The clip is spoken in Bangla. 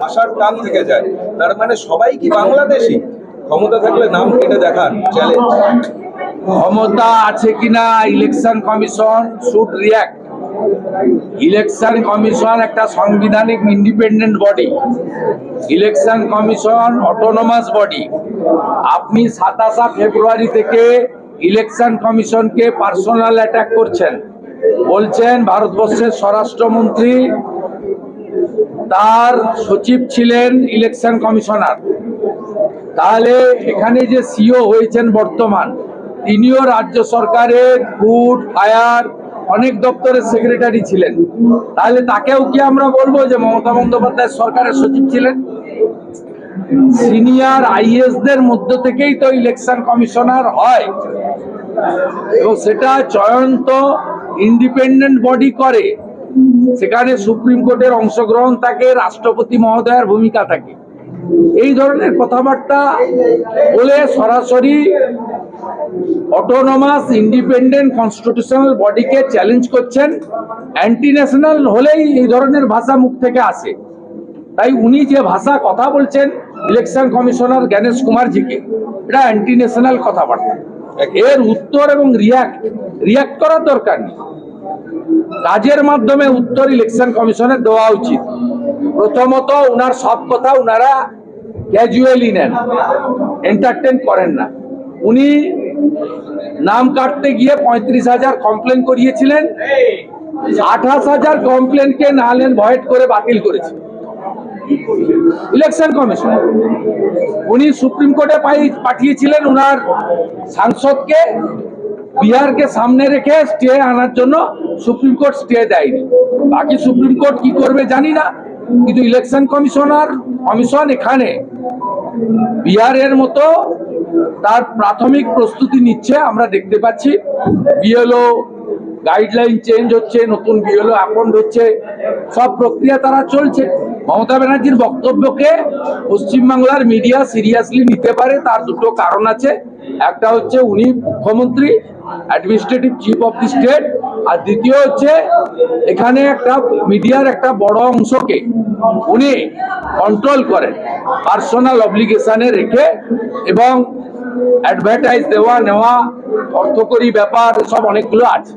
ভাষার টান থেকে যায়। তার মানে সবাই কি বাংলাদেশি? ক্ষমতা থাকলে নাম কেটে দেখান চ্যালেঞ্জ ক্ষমতা আছে কিনা election commission should react election commission একটা সাংবিধানিক independent body election commission autonomous body আপনি সাতাশা ফেব্রুয়ারি থেকে ইলেকশন কমিশনকে পার্সোনাল অ্যাটাক করছেন। বলছেন ভারতবর্ষের স্বরাষ্ট্রমন্ত্রী তার সচিব ছিলেন ইলেকশন কমিশনার। তাহলে এখানে যে সিও হয়েছেন বর্তমান, তিনিও রাজ্য সরকারের, ফুড, ফায়ার, অনেক দপ্তরের সেক্রেটারি ছিলেন। তাহলে তাকেও কি আমরা বলব যে মমতা বন্দ্যোপাধ্যায় সরকারের সচিব ছিলেন? সিনিয়র আইএস দের মধ্য থেকেই তো ইলেকশন কমিশনার হয়। এবং সেটা চয়ন্ত ইন্ডিপেন্ডেন্ট বডি করে। সেখানে সুপ্রিম কোর্টের অংশগ্রহণ থাকে, রাষ্ট্রপতি মহোদয়ের ভূমিকা থাকে। এই ধরনের কথাবার্তা বলে সরাসরি অটোনমাস ইন্ডিপেন্ডেন্ট কনস্টিটিউশনাল বডিকে চ্যালেঞ্জ করছেন। অ্যান্টি ন্যাশনাল হলেই এই ধরনের ভাষা মুখ থেকে আসে। তাই উনি যে ভাষা কথা বলছেন ইলেকশন কমিশনার জ্ঞানেশ কুমারজিকে, এটা অ্যান্টি ন্যাশনাল কথাবার্তা। এর উত্তর এবং রিয়াক্ট রিয়াক্ট করার দরকার নেই। কাজের মাধ্যমে উত্তর ইলেকশন কমিশনের দেওয়া উচিত। প্রথমত ওনার সব কথা উনারা ক্যাজুয়ালি নেন এন্টারটেন করেন না। উনি নাম কাটতে গিয়ে পঁয়ত্রিশ হাজার কমপ্লেন করিয়েছিলেন, আঠাশ হাজার কমপ্লেনকে নালেন ভয়েট করে বাতিল করেছে। Election commission. উনি সুপ্রিম কোর্টে পাঠিয়েছিলেন উনার সাংসদকে, বিহারকে সামনে রেখে স্টে আনার জন্য সুপ্রিম কোর্ট স্টে দেয়নি। বাকি সুপ্রিম কোর্ট কি করবে জানি না, কিন্তু ইলেকশন কমিশনার, কমিশন এখানে বিহারের মতো তার প্রাথমিক প্রস্তুতি নিচ্ছে, আমরা দেখতে পাচ্ছি। বিএলও গাইডলাইন চেঞ্জ হচ্ছে, নতুন বিএলও অ্যাপয়েন্ট হচ্ছে, সব প্রক্রিয়া তারা চলছে। মমতা ব্যানার্জির বক্তব্যকে পশ্চিমবাংলার মিডিয়া সিরিয়াসলি নিতে পারে, তার দুটো কারণ আছে। একটা হচ্ছে উনি মুখ্যমন্ত্রী administrative chief of the state আর দ্বিতীয় হচ্ছে এখানে একটা মিডিয়ার একটা বড় অংশকে উনি কন্ট্রোল করেন পার্সোনাল অব্লিগেশনে রেখে এবং অ্যাডভার্টাইজ দেওয়া, নেওয়া, অর্থকরী ব্যাপার সব অনেকগুলো আছে।